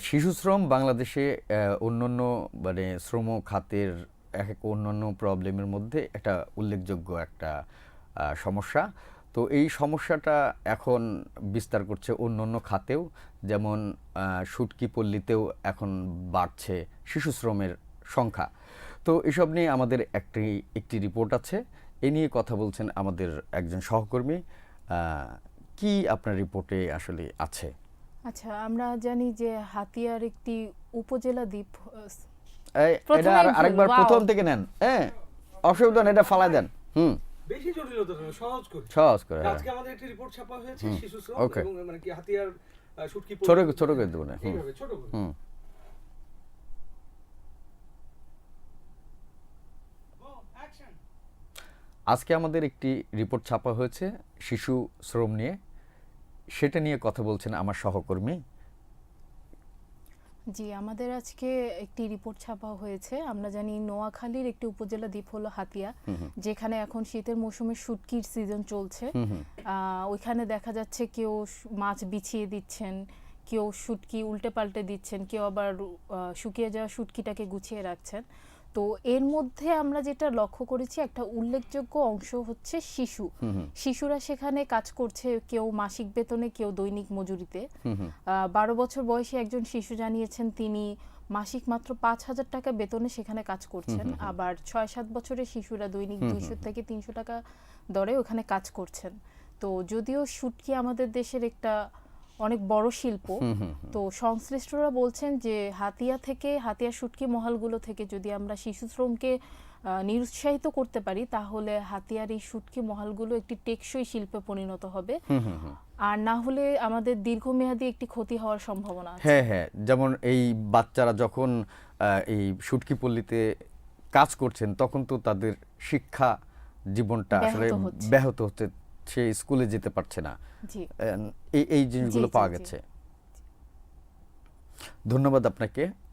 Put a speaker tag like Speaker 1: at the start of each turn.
Speaker 1: শিশু শ্রম বাংলাদেশে অন্যান্য মানে শ্রম খাতের এক এক অন্যান্য প্রবলেমের মধ্যে একটা উল্লেখযোগ্য একটা সমস্যা। তো এই সমস্যাটা এখন বিস্তার করছে অন্যান্য খাতেও। যেমন শুটকি পল্লীতেও এখন বাড়ছে শিশু শ্রমের সংখ্যা। তো এসব নিয়ে আমাদের একটি একটি রিপোর্ট আছে। এ নিয়ে কথা বলছেন আমাদের একজন সহকর্মী। কি আপনার রিপোর্টে আসলে আছে?
Speaker 2: আচ্ছা আমরা জানি যে হাতিয়ার একটি উপজেলা দ্বীপ
Speaker 1: এটা আরেকবার প্রথম থেকে নেন হ্যাঁ অসুবিধা নেই এটা ফালাই দেন হুম।
Speaker 3: বেশি জটিলতা সহজ করে।
Speaker 1: সহজ করে হ্যাঁ।
Speaker 3: আজকে আমাদের একটি রিপোর্ট ছাপা হয়েছে শিশু শ্রম এবং মানে কি হাতিয়ার শুটকি
Speaker 1: ছোট ছোট করে দেবো না হুম।
Speaker 3: এইভাবে ছোট করে।
Speaker 1: হুম। আজকে আমাদের একটি রিপোর্ট ছাপা হয়েছে শিশু শ্রম নিয়ে। সেটা নিয়ে কথা বলছেন আমার সহকর্মী।
Speaker 2: জি আমাদের আজকে একটি রিপোর্ট ছাপা হয়েছে। আমরা জানি নোয়াখালীর একটি উপজেলা দ্বীপ হলো হাতিয়া যেখানে এখন শীতের মৌসুমে শুটকির সিজন চলছে। আহ, ওইখানে দেখা যাচ্ছে কেউ মাছ বিছিয়ে দিচ্ছেন কেউ শুটকি উল্টে পাল্টে দিচ্ছেন কেউ আবার শুকিয়ে যাওয়া শুটকিটাকে গুছিয়ে রাখছেন। তো এর মধ্যে আমরা যেটা লক্ষ্য করেছি একটা উল্লেখযোগ্য অংশ হচ্ছে শিশু। শিশুরা সেখানে কাজ করছে কেউ মাসিক বেতনে কেউ দৈনিক মজুরিতে। বারো বছর বয়সে একজন শিশু জানিয়েছেন তিনি মাসিক মাত্র পাঁচ হাজার টাকা বেতনে সেখানে কাজ করছেন। আবার ছয় সাত বছরের শিশুরা দৈনিক দুইশো থেকে তিনশো টাকা দরে ওখানে কাজ করছেন। তো যদিও শুটকি আমাদের দেশের একটা অনেক বড় শিল্প। তো সংশ্লিষ্টরা বলছেন যে হাতিয়া থেকে হাতিয়া শুটকি মহলগুলো থেকে যদি আমরা শিশু শ্রমকে নিরুৎসাহিত করতে পারি তাহলে হাতিয়ার এই শুটকি মহলগুলো একটি টেকসই শিল্পে পরিণত হবে। আর না হলে আমাদের দীর্ঘমেয়াদী একটি ক্ষতি হওয়ার সম্ভাবনা
Speaker 1: হ্যাঁ হ্যাঁ যেমন এই বাচ্চারা যখন এই শুটকি পল্লীতে কাজ করছেন তখন তো তাদের শিক্ষা জীবনটা আসলে
Speaker 2: ব্যাহত হচ্ছে।
Speaker 1: সে স্কুলে যেতে পারছে না। এই এই জিনিসগুলো পাওয়া গেছে। ধন্যবাদ আপনাকে।